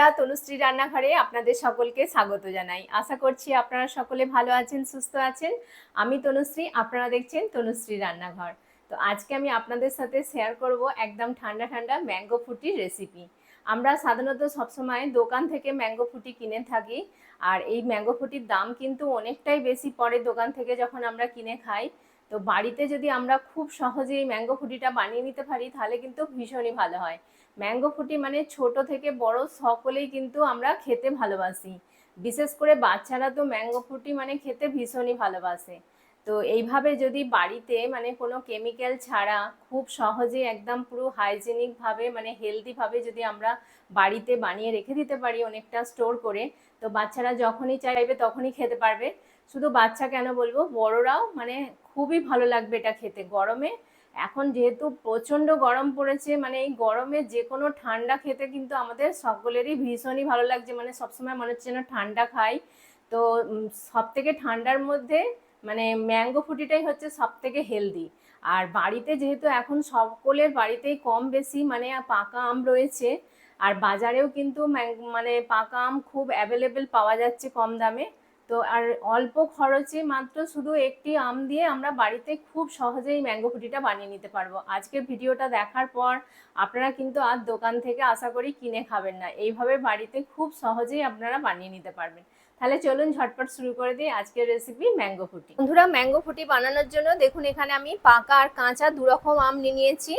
বন্ধুরা, তনুশ্রী রান্নাঘরে আপনাদের সকলকে স্বাগত জানাই। আশা করছি আপনারা সকলে ভালো আছেন, সুস্থ আছেন। আমি তনুশ্রী, আপনারা দেখছেন তনুশ্রী রান্নাঘর। তো আজকে আমি আপনাদের সাথে শেয়ার করব একদম ঠান্ডা ঠান্ডা ম্যাঙ্গো ফুটির রেসিপি আমরা সাধারণত সবসময় দোকান থেকে ম্যাঙ্গো ফুটি কিনে থাকি, আর এই ম্যাঙ্গো ফুটির দাম কিন্তু অনেকটাই বেশি পড়ে দোকান থেকে যখন আমরা কিনে খাই। তো বাড়িতে যদি আমরা খুব সহজে এই ম্যাঙ্গো ফুটিটা বানিয়ে নিতে পারি, তাহলে কিন্তু ভীষণই ভালো হয়। ম্যাঙ্গো ফুটি মানে ছোট থেকে বড় সকলেই কিন্তু আমরা খেতে ভালোবাসি। বিশেষ করে বাচ্চারা তো ম্যাঙ্গো ফুটি মানে খেতে ভীষণই ভালোবাসে। তো এইভাবে যদি বাড়িতে মানে কোনো কেমিক্যাল ছাড়া খুব সহজে একদম পুরো হাইজেনিকভাবে মানে হেলদিভাবে যদি আমরা বাড়িতে বানিয়ে রেখে দিতে পারি অনেকটা স্টোর করে, তো বাচ্চারা যখনই চাইবে তখনই খেতে পারবে। শুধু বাচ্চা কেন বলব? বড়রাও মানে খুবই ভালো লাগবে এটা খেতে গরমে। এখন যেহেতু প্রচণ্ড গরম পড়েছে মানে এই গরমে যে কোনো ঠান্ডা খেতে কিন্তু আমাদের সকলেরই ভীষণই ভালো লাগছে। মানে সবসময় মনে হচ্ছে যেন ঠান্ডা খাই। তো সব থেকে ঠান্ডার মধ্যে মানে ম্যাঙ্গো ফুটিটাই হচ্ছে সব থেকে হেলদি। আর বাড়িতে যেহেতু এখন সকলের বাড়িতেই কম বেশি মানে পাকা আম রয়েছে, আর বাজারেও কিন্তু মানে পাকা আম খুব অ্যাভেলেবেল পাওয়া যাচ্ছে কম দামে। তো আর অল্প খরচে মাত্র শুধু একটি আম দিয়ে আমরা বাড়িতে খুব সহজেই ম্যাঙ্গো ফুটিটা বানিয়ে নিতে পারব। আজকের ভিডিওটা দেখার পর আপনারা কিন্তু আর দোকান থেকে আশা করি কিনে খাবেন না। এইভাবে বাড়িতে খুব সহজেই আপনারা বানিয়ে নিতে পারবেন। তাহলে চলুন ঝটপট শুরু করে দিই আজকের রেসিপি ম্যাঙ্গো ফুটি। বন্ধুরা, ম্যাঙ্গো ফুটি বানানোর জন্য দেখুন এখানে আমি পাকা আর কাঁচা দুরকম আম নিয়ে নিয়েছি।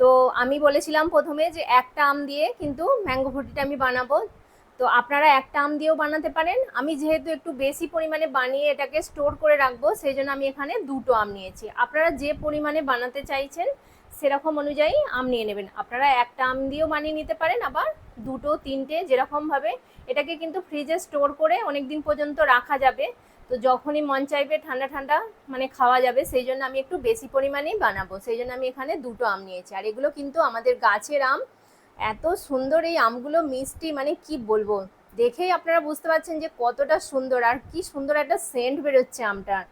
তো আমি বলেছিলাম প্রথমে যে একটা আম দিয়ে কিন্তু ম্যাঙ্গো ফুটিটা আমি বানাবো। তো আপনারা একটা আম দিয়েও বানাতে পারেন। আমি যেহেতু একটু বেশি পরিমাণে বানিয়ে এটাকে স্টোর করে রাখব, সেই জন্য আমি এখানে দুটো আম নিয়েছি। আপনারা যে পরিমাণে বানাতে চাইছেন, সেরকম অনুযায়ী আম নিয়ে নেবেন। আপনারা একটা আম দিয়েও বানিয়ে নিতে পারেন, আবার দুটো, তিনটে যেরকমভাবে এটাকে কিন্তু ফ্রিজে স্টোর করে অনেক দিন পর্যন্ত রাখা যাবে। তো যখনই মন চাইবে ঠান্ডা ঠান্ডা মানে খাওয়া যাবে, সেই জন্য আমি একটু বেশি পরিমাণেই বানাবো। সেই জন্য আমি এখানে দুটো আম নিয়েছি। আর এগুলো কিন্তু আমাদের গাছের আম। এত সুন্দর এই আমগুলো মিষ্টি মানে কি বলব? দেখেই আপনারা বুঝতে পারছেন যে কতটা সুন্দর আর কি সুন্দর একটা সেন্ট বেরোচ্ছে আমটার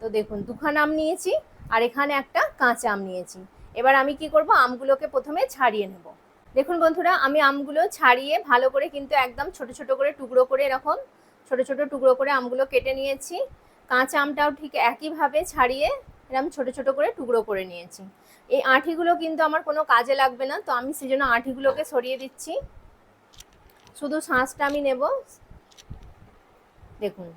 তো দেখুন, দুখানা আম নিয়েছি আর এখানে একটা কাঁচা আম নিয়েছি। এবার আমি কি করব? আমগুলোকে প্রথমে ছাড়িয়ে নেব। দেখুন বন্ধুরা, আমি আমগুলো ছাড়িয়ে ভালো করে কিন্তু একদম ছোট ছোট করে টুকরো করে এরকম ছোট ছোট টুকরো করে আমগুলো কেটে নিয়েছি। কাঁচা আমটাও ঠিক একইভাবে ছাড়িয়ে এরকম ছোট ছোট করে টুকরো করে নিয়েছি। এই আঁঠিগুলো কিন্তু আমার কোনো কাজে লাগবে না, তো আমি সেই জন্য আঁঠিগুলোকে সরিয়ে দিচ্ছি। শুধু শাঁসটা আমি নেব। দেখুন,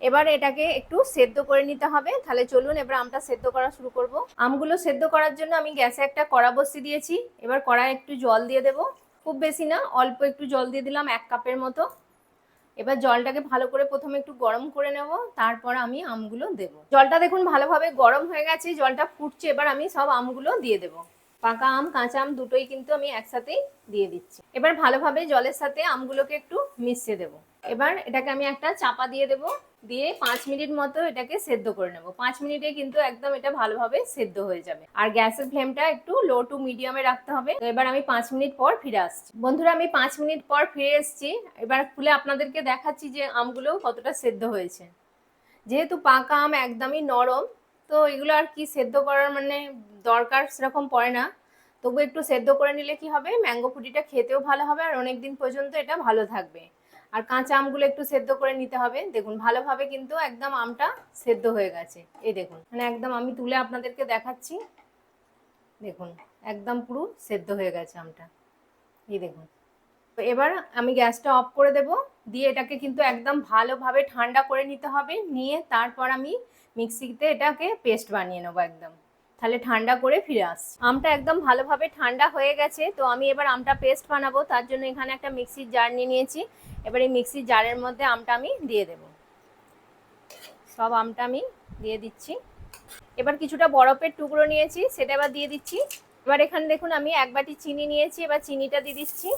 এবার এটাকে একটু সেদ্ধ করে নিতে হবে। তাহলে চলুন, এবার আমটা সেদ্ধ করা শুরু করব। আমগুলো সেদ্ধ করার জন্য আমি গ্যাসে একটা কড়া বসিয়ে দিয়েছি। এবার কড়ায় একটু জল দিয়ে দেব। খুব বেশি না, অল্প একটু জল দিয়ে দিলাম এক কাপের মতো। এবার জলটাকে ভালো করে প্রথমে একটু গরম করে নেব, তারপর আমি আমগুলো দেব। জলটা দেখুন ভালোভাবে গরম হয়ে গেছে, জলটা ফুটছে, এবার আমি সব আমগুলো দিয়ে দেব। পাকা আম, কাঁচা আম দুটোই কিন্তু আমি একসাথেই দিয়ে দিচ্ছি। এবার ভালোভাবে জলের সাথে আমগুলোকে একটু মিশিয়ে দেব। এবার এটাকে আমি একটা চাপা দিয়ে দেব, দিয়ে পাঁচ মিনিট মতো এটাকে সেদ্ধ করে নেব। পাঁচ মিনিটে কিন্তু একদম এটা ভালোভাবে সেদ্ধ হয়ে যাবে। আর গ্যাসের ফ্লেমটা একটু লো টু মিডিয়ামে রাখতে হবে। তো এবার আমি পাঁচ মিনিট পর ফিরে আসছি। বন্ধুরা, আমি পাঁচ মিনিট পর ফিরে এসেছি। এবার খুলে আপনাদেরকে দেখাচ্ছি যে আমগুলো কতটা সেদ্ধ হয়েছে। যেহেতু পাকা আম একদমই নরম, তো এগুলো আর কি সেদ্ধ করার মানে দরকার সেরকম পড়ে না। তবু একটু সেদ্ধ করে নিলে কি হবে? ম্যাঙ্গো ফুটিটা খেতেও ভালো হবে আর অনেক দিন পর্যন্ত এটা ভালো থাকবে। আর কাঁচা আমগুলো একটু সেদ্ধ করে নিতে হবে। দেখুন, ভালোভাবে কিন্তু একদম আমটা সেদ্ধ হয়ে গেছে। এই দেখুন মানে একদম আমি তুলে আপনাদেরকে দেখাচ্ছি। দেখুন, একদম পুরো সেদ্ধ হয়ে গেছে আমটা। এই দেখুন। তো এবার আমি গ্যাসটা অফ করে দেব। দিয়ে এটাকে কিন্তু একদম ভালোভাবে ঠান্ডা করে নিতে হবে। নিয়ে তারপর আমি মিক্সিতে এটাকে পেস্ট বানিয়ে নেব একদম। তাহলে ঠান্ডা করে ফিরে আসছি। আমটা একদম ভালোভাবে ঠান্ডা হয়ে গেছে, তো আমি এবার আমটা পেস্ট বানাবো, তার জন্য এখানে একটা মিক্সির জার নিয়ে নিয়েছি। এবার এই মিক্সির জারের মধ্যে আমটা আমি দিয়ে দেব। সব আমটা আমি দিয়ে দিচ্ছি। এবার কিছুটা বরফের টুকরো নিয়েছি, সেটা এবার দিয়ে দিচ্ছি। এবার এখানে দেখুন আমি এক বাটি চিনি নিয়েছি, এবার চিনিটা দিয়ে দিচ্ছি।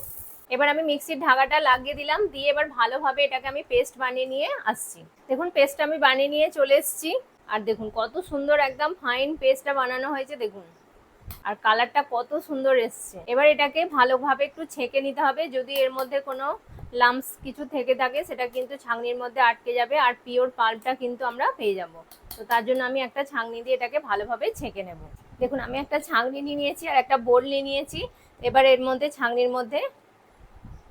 এবার আমি মিক্সির ঢাকাটা লাগিয়ে দিলাম, দিয়ে এবার ভালোভাবে এটাকে আমি পেস্ট বানিয়ে নিয়ে আসছি। দেখুন পেস্ট আমি বানিয়ে নিয়ে চলে এসেছি। আর দেখুন, কত সুন্দর একদম ফাইন পেস্টটা বানানো হয়েছে, দেখুন। আর কালারটা কত সুন্দর এসছে। এবার এটাকে ভালোভাবে একটু ছেঁকে নিতে হবে, যদি এর মধ্যে কোনো লাম্পস কিছু থেকে থাকে, সেটা কিন্তু ছাঁকনির মধ্যে আটকে যাবে আর পিওর পাল্পটা কিন্তু আমরা পেয়ে যাব। তো তার জন্য আমি একটা ছাঁকনি দিয়ে এটাকে ভালোভাবে ছেঁকে নেব। দেখুন, আমি একটা ছাঁকনি নিয়ে নিয়েছি আর একটা বোল নিয়ে নিয়েছি। এবার এর মধ্যে ছাঁকনির মধ্যে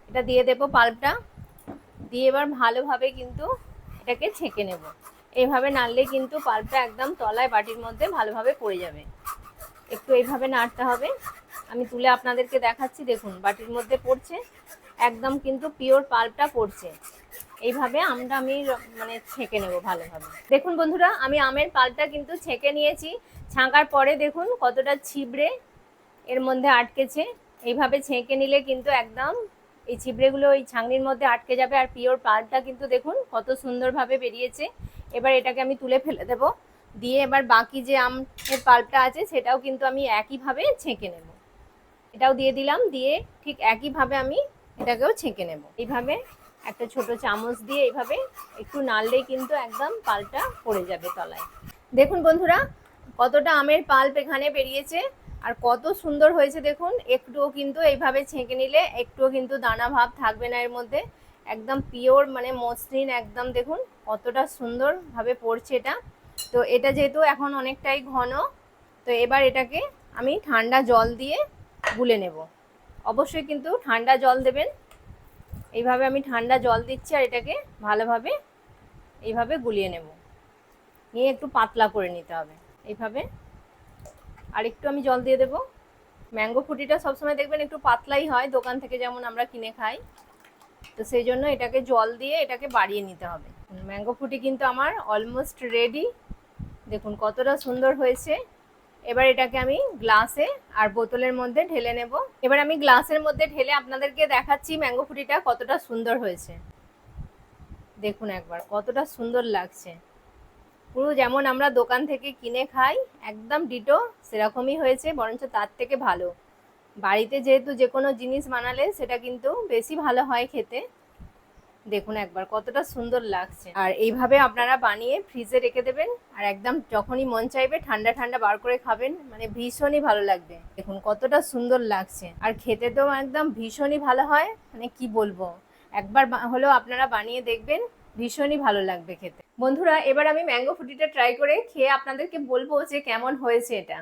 এটা দিয়ে দেবো পাল্পটা দিয়ে এবার ভালোভাবে কিন্তু এটাকে ছেঁকে নেব। এইভাবে নাড়লে কিন্তু পাল্পটা একদম তলায় বাটির মধ্যে ভালোভাবে পড়ে যাবে। একটু এইভাবে নাড়তে হবে। আমি তুলে আপনাদেরকে দেখাচ্ছি, দেখুন, বাটির মধ্যে পড়ছে, একদম কিন্তু পিওর পাল্পটা পড়ছে। এইভাবে আমটা আমি মানে ছেঁকে নেব ভালোভাবে। দেখুন বন্ধুরা, আমি আমের পাল্পটা কিন্তু ছেঁকে নিয়েছি। ছাঁকার পরে দেখুন কতটা ছিবড়ে এর মধ্যে আটকেছে। এইভাবে ছেঁকে নিলে কিন্তু একদম এই ছিবড়েগুলো ওই ছাঁকনির মধ্যে আটকে যাবে। আর পিওর পাল্পটা কিন্তু দেখুন কত সুন্দরভাবে বেরিয়েছে। এবার এটাকে আমি তুলে ফেলে দেব। দিয়ে এবার বাকি যে আমের পাল্পটা আছে, সেটাও কিন্তু আমি একইভাবে ছেঁকে নেব। এটাও দিয়ে দিলাম, দিয়ে ঠিক একইভাবে আমি এটাকেও ছেঁকে নেব। এইভাবে একটা ছোট চামচ দিয়ে এইভাবে একটু নাড়লেই কিন্তু একদম পাল্পটা পড়ে যাবে তলায়। দেখুন বন্ধুরা, কতটা আমের পাল্প এখানে বেরিয়েছে আর কত সুন্দর হয়েছে দেখুন। একটুও কিন্তু এইভাবে ছেঁকে নিলে একটুও কিন্তু দানা ভাব থাকবে না এর মধ্যে। একদম পিওর মানে মসৃণ, একদম দেখুন কতটা সুন্দরভাবে পড়ছে এটা। তো এটা যেহেতু এখন অনেকটাই ঘন, তো এবার এটাকে আমি ঠান্ডা জল দিয়ে গুলে নেব। অবশ্যই কিন্তু ঠান্ডা জল দেবেন। এইভাবে আমি ঠান্ডা জল দিচ্ছি আর এটাকে ভালোভাবে এইভাবে গুলিয়ে নেব। নিয়ে একটু পাতলা করে নিতে হবে। এইভাবে আর একটু আমি জল দিয়ে দেবো। ম্যাঙ্গো ফুটিটা সবসময় দেখবেন একটু পাতলাই হয়, দোকান থেকে যেমন আমরা কিনে খাই। তো সেই জন্য এটাকে জল দিয়ে এটাকে বাড়িয়ে নিতে হবে। ম্যাঙ্গো ফুটি কিন্তু আমার অলমোস্ট রেডি দেখুন কতটা সুন্দর হয়েছে। এবার এটাকে আমি গ্লাসে আর বোতলের মধ্যে ঢেলে নেব। এবার আমি গ্লাসের মধ্যে ঢেলে আপনাদেরকে দেখাচ্ছি ম্যাঙ্গো ফুটিটা কতটা সুন্দর হয়েছে। দেখুন একবার কতটা সুন্দর লাগছে। পুরো যেমন আমরা দোকান থেকে কিনে খাই, একদম ডিটো সেরকমই হয়েছে, বরঞ্চ তার থেকে ভালো। বাড়িতে যেহেতু যে কোনো জিনিস বানালে সেটা কিন্তু বেশি ভালো হয় খেতে। দেখুন একবার কতটা সুন্দর লাগছে। আর এইভাবে আপনারা বানিয়ে ফ্রিজে রেখে দেবেন আর একদম যখনই মন চাইবে ঠান্ডা ঠান্ডা বার করে খাবেন মানে ভীষণই ভালো লাগবে। দেখুন কতটা সুন্দর লাগছে। আর খেতে তো একদম ভীষণই ভালো হয় মানে কি বলব? একবার হলেও আপনারা বানিয়ে দেখবেন, ভীষণই ভালো লাগবে খেতে। বন্ধুরা, এবার আমি ম্যাঙ্গো ফুটিটা ট্রাই করে খেয়ে আপনাদেরকে বলব যে কেমন হয়েছে এটা।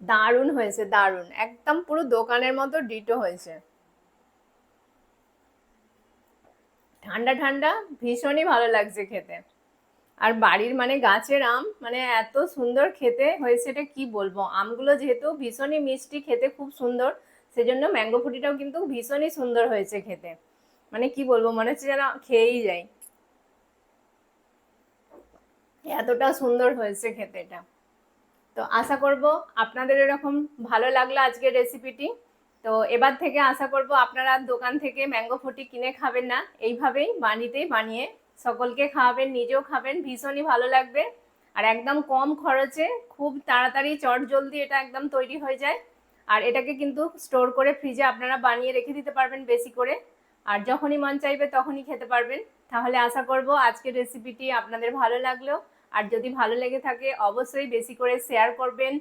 দারুণ হয়েছে, দারুণ। একদম পুরো দোকানের মতো ডিটো হয়েছে। ঠান্ডা ঠান্ডা, ভীষণই ভালো লাগছে খেতে। আর বাড়ির মানে গাছের আম মানে এত সুন্দর খেতে হয়েছে, এটা কি বলব? আমগুলো যেহেতু ভীষণই মিষ্টি, খেতে খুব সুন্দর, সেজন্য ম্যাঙ্গো ফুটিটাও কিন্তু ভীষণই সুন্দর হয়েছে খেতে। মানে কি বলব, মনে হচ্ছে যেন খেয়েই যাই। এতটা সুন্দর হয়েছে খেতে এটা। তো আশা করব আপনাদের এরকম ভালো লাগল আজকের রেসিপিটি তো এবার থেকে আশা করব আপনারা দোকান থেকে ম্যাঙ্গো ফুটি কিনে খাবেন না। এইভাবেই বাড়িতেই বানিয়ে সকলকে খাওয়াবেন, নিজেও খাবেন, ভীষণই ভালো লাগবে। আর একদম কম খরচে খুব তাড়াতাড়ি চট জলদি এটা একদম তৈরি হয়ে যায়। আর এটাকে কিন্তু স্টোর করে ফ্রিজে আপনারা বানিয়ে রেখে দিতে পারবেন বেশি করে। আর যখনই মন চাইবে তখনই খেতে পারবেন। তাহলে আশা করব আজকের রেসিপিটি আপনাদের ভালো লাগল। আর যদি ভালো লেগে থাকে, অবশ্যই বেশি করে শেয়ার করবেন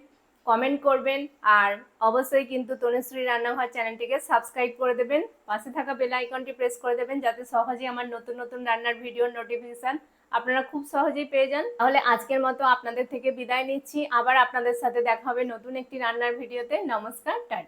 কমেন্ট করবেন, আর অবশ্যই কিন্তু তনুশ্রী রান্নাঘর চ্যানেলটিকে সাবস্ক্রাইব করে দেবেন। পাশে থাকা বেল আইকনটি প্রেস করে দেবেন, যাতে সহজেই আমার নতুন নতুন রান্নার ভিডিওর নোটিফিকেশন আপনারা খুব সহজেই পেয়ে যান। তাহলে আজকের মতো আপনাদের থেকে বিদায় নিচ্ছি। আবার আপনাদের সাথে দেখা হবে নতুন একটি রান্নার ভিডিওতে নমস্কার, টাটা।